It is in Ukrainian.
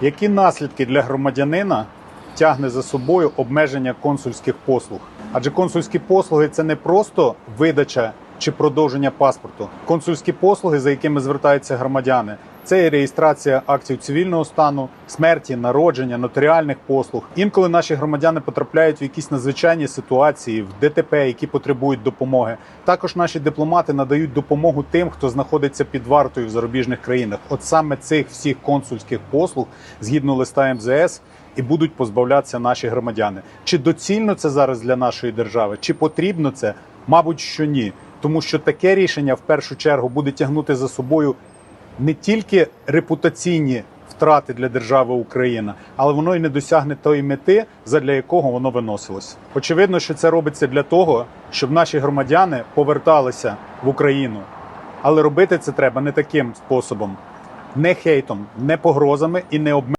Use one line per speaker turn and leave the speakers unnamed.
Які наслідки для громадянина тягне за собою обмеження консульських послуг? Адже консульські послуги це не просто видача чи продовження паспорту. Консульські послуги, за якими звертаються громадяни, це і реєстрація актів цивільного стану, смерті, народження, нотаріальних послуг. Інколи наші громадяни потрапляють в якісь надзвичайні ситуації в ДТП, які потребують допомоги. Також наші дипломати надають допомогу тим, хто знаходиться під вартою в зарубіжних країнах. От саме цих всіх консульських послуг, згідно листа МЗС, і будуть позбавлятися наші громадяни. Чи доцільно це зараз для нашої держави? Чи потрібно це? Мабуть, що ні, тому що таке рішення в першу чергу буде тягнути за собою не тільки репутаційні втрати для держави Україна, але воно й не досягне тої мети, задля якого воно виносилось. Очевидно, що це робиться для того, щоб наші громадяни поверталися в Україну. Але робити це треба не таким способом, не хейтом, не погрозами і не обмеженням.